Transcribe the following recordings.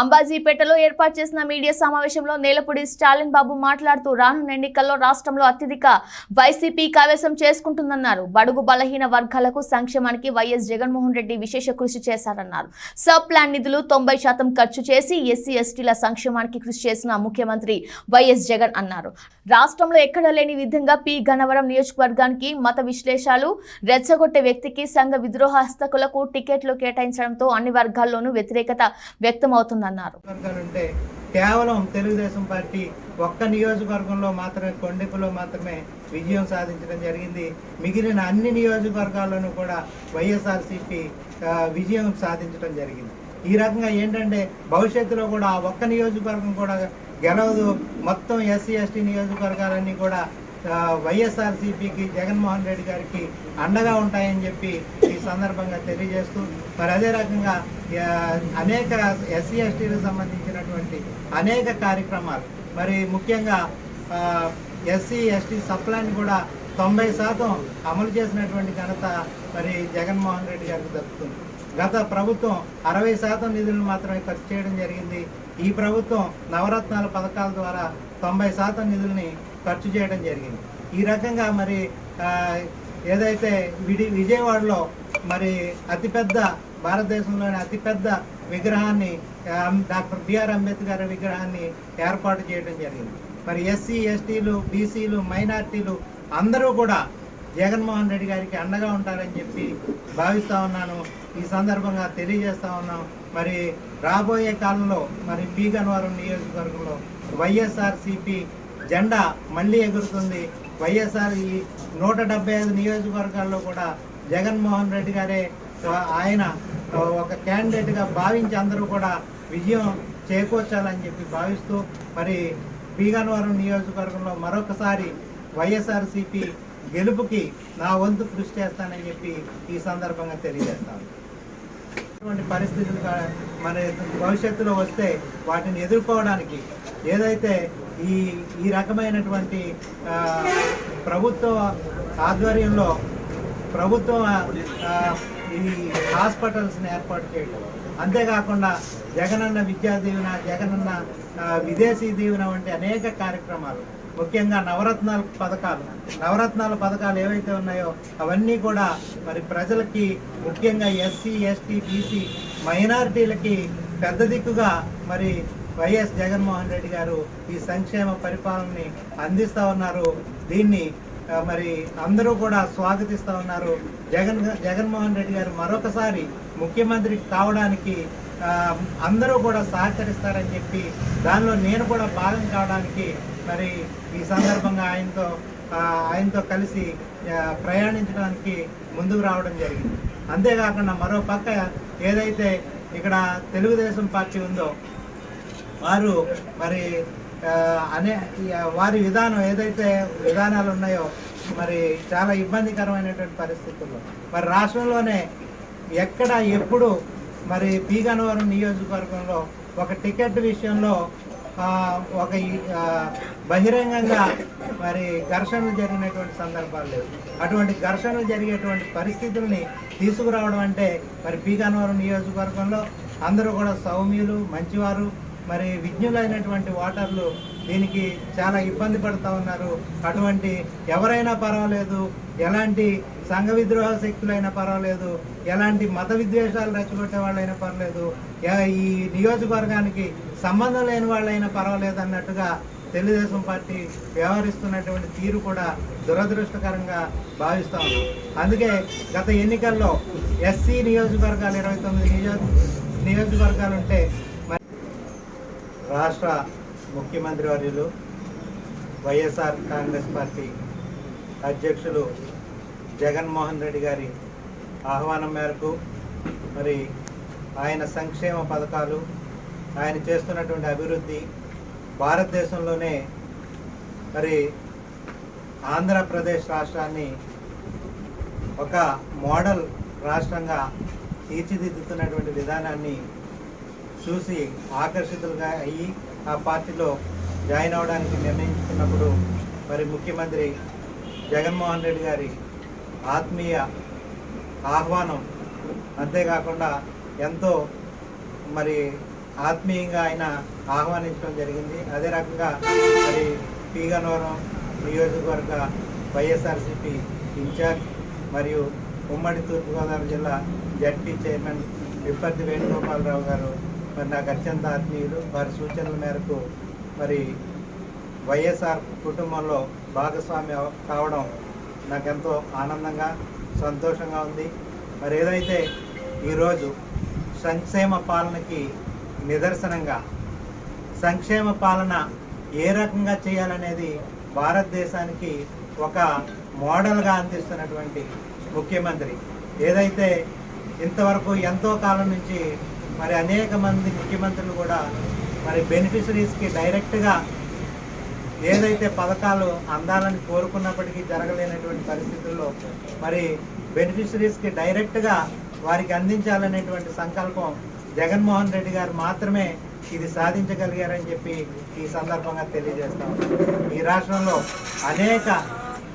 అంబాజీపేటలో ఏర్పాటు చేసిన మీడియా సమావేశంలో నేలపూడి స్టాలిన్ బాబు మాట్లాడుతూ రానున్న ఎన్నికల్లో రాష్ట్రంలో అత్యధిక వైసీపీ కైవసం చేసుకుంటుందన్నారు. బడుగు బలహీన వర్గాలకు సంక్షేమానికి వైఎస్ జగన్మోహన్ రెడ్డి విశేష కృషి చేశారన్నారు. సబ్ ప్లాన్ నిధులు తొంభై శాతం ఖర్చు చేసి ఎస్సీ ఎస్టీల సంక్షేమానికి కృషి చేసిన ముఖ్యమంత్రి వైఎస్ జగన్ అన్నారు. రాష్ట్రంలో ఎక్కడ లేని విధంగా పి. గన్నవరం నియోజకవర్గానికి మత విశ్లేషాలు రెచ్చగొట్టే వ్యక్తికి సంఘ విద్రోహ హస్తకులకు టికెట్లు కేటాయించడంతో అన్ని వర్గాల్లోనూ వ్యతిరేకత వ్యక్తమవుతుందన్నారు అన్నారు. కేవలం తెలుగుదేశం పార్టీ ఒక్క నియోజకవర్గంలో మాత్రమే కొండెపులో మాత్రమే విజయం సాధించడం జరిగింది. మిగిలిన అన్ని నియోజకవర్గాల్లోనూ కూడా వైఎస్ఆర్సీపీ విజయం సాధించడం జరిగింది. ఈ రకంగా ఏంటంటే భవిష్యత్తులో కూడా ఆ ఒక్క నియోజకవర్గం కూడా గెలవదు. మొత్తం ఎస్సీ ఎస్టీ నియోజకవర్గాలన్నీ కూడా ఆ, వైఎస్ఆర్సీపీకి జగన్మోహన్ రెడ్డి గారికి అండగా ఉంటాయని చెప్పి ఈ సందర్భంగా తెలియజేస్తూ మరి అదే రకంగా అనేక ఎస్సీ ఎస్టీలకు సంబంధించినటువంటి అనేక కార్యక్రమాలు. మరి ముఖ్యంగా ఎస్సీ ఎస్టీ సప్లాన్ని కూడా తొంభై శాతం అమలు చేసినటువంటి ఘనత మరి జగన్మోహన్ రెడ్డి గారికి దక్కుతుంది. గత ప్రభుత్వం అరవై శాతం నిధులను మాత్రమే ఖర్చు చేయడం జరిగింది. ఈ ప్రభుత్వం నవరత్నాల పథకాల ద్వారా తొంభై శాతం నిధుల్ని ఖర్చు చేయడం జరిగింది. ఈ రకంగా మరి ఏదైతే విడి విజయవాడలో మరి అతిపెద్ద భారతదేశంలోని అతిపెద్ద విగ్రహాన్ని డాక్టర్ బిఆర్ అంబేద్కర్ విగ్రహాన్ని ఏర్పాటు చేయడం జరిగింది. మరి ఎస్సీ ఎస్టీలు బీసీలు మైనార్టీలు అందరూ కూడా జగన్మోహన్ రెడ్డి గారికి అండగా ఉంటారని చెప్పి భావిస్తూ ఉన్నాను. ఈ సందర్భంగా తెలియజేస్తూ ఉన్నాం. మరి రాబోయే కాలంలో మరి బీగన్వరం నియోజకవర్గంలో వైఎస్ఆర్సిపి జెండా మళ్ళీ ఎగురుతుంది. వైఎస్ఆర్ ఈ నూట డెబ్బై ఐదు నియోజకవర్గాల్లో కూడా జగన్మోహన్ రెడ్డి గారే ఆయన ఒక క్యాండిడేట్గా భావించి అందరూ కూడా విజయం చేకూర్చాలని చెప్పి భావిస్తూ మరి బీగన్వరం నియోజకవర్గంలో మరొకసారి వైఎస్ఆర్సిపి గెలుపుకి నా వంతు కృషి చేస్తానని చెప్పి ఈ సందర్భంగా తెలియజేస్తాను. ఇటువంటి పరిస్థితులు మన భవిష్యత్తులో వస్తే వాటిని ఎదుర్కోవడానికి ఏదైతే ఈ ఈ రకమైనటువంటి ప్రభుత్వ ఆధ్వర్యంలో ప్రభుత్వం ఈ హాస్పిటల్స్ని ఏర్పాటు చేయడం అంతేకాకుండా జగనన్న విద్యా దీవెన జగనన్న విదేశీ దీవెన వంటి అనేక కార్యక్రమాలు ముఖ్యంగా నవరత్నాల పథకాలు. నవరత్నాల పథకాలు ఏవైతే ఉన్నాయో అవన్నీ కూడా మరి ప్రజలకి ముఖ్యంగా ఎస్సీ ఎస్టీ బీసీ మైనారిటీలకి పెద్ద దిక్కుగా మరి వైఎస్ జగన్మోహన్ రెడ్డి గారు ఈ సంక్షేమ పరిపాలనని అందిస్తూ ఉన్నారు. దీన్ని మరి అందరూ కూడా స్వాగతిస్తూ ఉన్నారు. జగన్ జగన్మోహన్ రెడ్డి గారు మరొకసారి ముఖ్యమంత్రి కావడానికి అందరూ కూడా సహకరిస్తారని చెప్పి దానిలో నేను కూడా భాగం కావడానికి మరి ఈ సందర్భంగా ఆయనతో ఆయనతో కలిసి ప్రయాణించడానికి ముందుకు రావడం జరిగింది. అంతేకాకుండా మరో పక్క ఏదైతే ఇక్కడ తెలుగుదేశం పార్టీ ఉందో వారు మరి అనే వారి విధానం ఏదైతే విధానాలు ఉన్నాయో మరి చాలా ఇబ్బందికరమైనటువంటి పరిస్థితుల్లో. మరి రాష్ట్రంలోనే ఎక్కడ ఎప్పుడు మరి బీగనవరం నియోజకవర్గంలో ఒక టికెట్ విషయంలో ఒక బహిరంగంగా మరి ఘర్షణలు జరిగినటువంటి సందర్భాలు లేవు. అటువంటి ఘర్షణలు జరిగేటువంటి పరిస్థితుల్ని తీసుకురావడం అంటే మరి బీగనవరం నియోజకవర్గంలో అందరూ కూడా సౌమ్యులు మంచివారు మరి విజ్ఞులైనటువంటి వాటర్లు దీనికి చాలా ఇబ్బంది పడుతూ ఉన్నారు. అటువంటి ఎవరైనా పర్వాలేదు ఎలాంటి సంఘ విద్రోహ శక్తులైనా పర్వాలేదు ఎలాంటి మత విద్వేషాలు రెచ్చగొట్టే వాళ్ళైనా పర్వాలేదు ఈ నియోజకవర్గానికి సంబంధం లేని వాళ్ళైనా పర్వాలేదు అన్నట్టుగా తెలుగుదేశం పార్టీ వ్యవహరిస్తున్నటువంటి తీరు కూడా దురదృష్టకరంగా భావిస్తా ఉన్నాం అందుకే గత ఎన్నికల్లో ఎస్సీ నియోజకవర్గాలు ఇరవై తొమ్మిది నియోజ నియోజకవర్గాలు ఉంటే రాష్ట్ర ముఖ్యమంత్రి వర్యులు వైఎస్ఆర్ కాంగ్రెస్ పార్టీ అధ్యక్షులు జగన్మోహన్ రెడ్డి గారి ఆహ్వానం మేరకు మరి ఆయన సంక్షేమ పథకాలు ఆయన చేస్తున్నటువంటి అభివృద్ధి భారతదేశంలోనే మరి ఆంధ్రప్రదేశ్ రాష్ట్రాన్ని ఒక మోడల్ రాష్ట్రంగా తీర్చిదిద్దుతున్నటువంటి విధానాన్ని చూసి ఆకర్షితులుగా అయ్యి ఆ పార్టీలో జాయిన్ అవ్వడానికి నిర్ణయించుకున్నప్పుడు మరి ముఖ్యమంత్రి జగన్మోహన్ రెడ్డి గారి ఆత్మీయ ఆహ్వానం. అంతేకాకుండా ఎంతో మరి ఆత్మీయంగా ఆయన ఆహ్వానించడం జరిగింది. అదే రకంగా మరి పీగనవరం నియోజకవర్గ వైఎస్ఆర్సిపి ఇన్ఛార్జ్ మరియు ఉమ్మడి తూర్పుగోదావరి జిల్లా జడ్పీ చైర్మన్ విప్పర్తి వేణుగోపాలరావు గారు మరి నాకు అత్యంత ఆత్మీయులు. వారి సూచనల మేరకు మరి వైఎస్ఆర్ కుటుంబంలో భాగస్వామి కావడం నాకెంతో ఆనందంగా సంతోషంగా ఉంది. మరి ఏదైతే ఈరోజు సంక్షేమ పాలనకి నిదర్శనంగా సంక్షేమ పాలన ఏ రకంగా చేయాలనేది భారతదేశానికి ఒక మోడల్గా అందిస్తున్నటువంటి ముఖ్యమంత్రి. ఏదైతే ఇంతవరకు ఎంతో కాలం నుంచి మరి అనేక మంది ముఖ్యమంత్రులు కూడా మరి బెనిఫిషరీస్కి డైరెక్ట్గా ఏదైతే పథకాలు అందాలని కోరుకున్నప్పటికీ జరగలేనటువంటి పరిస్థితుల్లో మరి బెనిఫిషరీస్కి డైరెక్ట్గా వారికి అందించాలనేటువంటి సంకల్పం జగన్మోహన్ రెడ్డి గారు మాత్రమే ఇది సాధించగలిగారని చెప్పి ఈ సందర్భంగా తెలియజేస్తాం ఈ రాష్ట్రంలో అనేక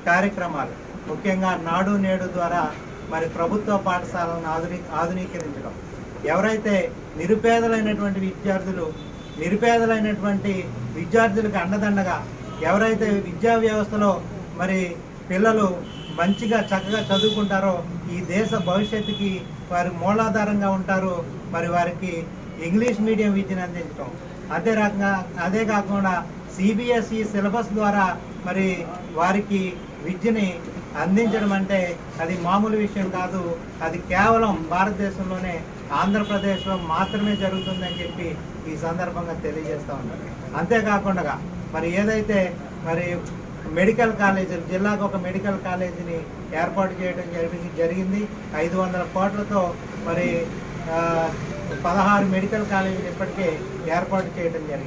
కార్యక్రమాలు ముఖ్యంగా నాడు నేడు ద్వారా మరి ప్రభుత్వ పాఠశాలను ఆధుని ఆధునీకరించడం ఎవరైతే నిరుపేదలైనటువంటి విద్యార్థులు నిరుపేదలైనటువంటి విద్యార్థులకు అండదండగా ఎవరైతే విద్యా వ్యవస్థలో మరి పిల్లలు మంచిగా చక్కగా చదువుకుంటారో ఈ దేశ భవిష్యత్తుకి వారి మూలాధారంగా ఉంటారు. మరి వారికి ఇంగ్లీష్ మీడియం విద్యను అందించడం అదే రకంగా అదే కాకుండా సిబిఎస్ఈ సిలబస్ ద్వారా మరి వారికి విద్యని అందించడం అంటే అది మామూలు విషయం కాదు. అది కేవలం భారతదేశంలోనే ఆంధ్రప్రదేశ్లో మాత్రమే జరుగుతుందని చెప్పి ఈ సందర్భంగా తెలియజేస్తూ ఉంటారు అంతేకాకుండా మరి ఏదైతే మరి మెడికల్ కాలేజీలు జిల్లాకు ఒక మెడికల్ కాలేజీని ఏర్పాటు చేయడం జరిగింది జరిగింది. ఐదు వందల కోట్లతో మరి పదహారు మెడికల్ కాలేజీలు ఇప్పటికే ఏర్పాటు చేయడం జరిగింది.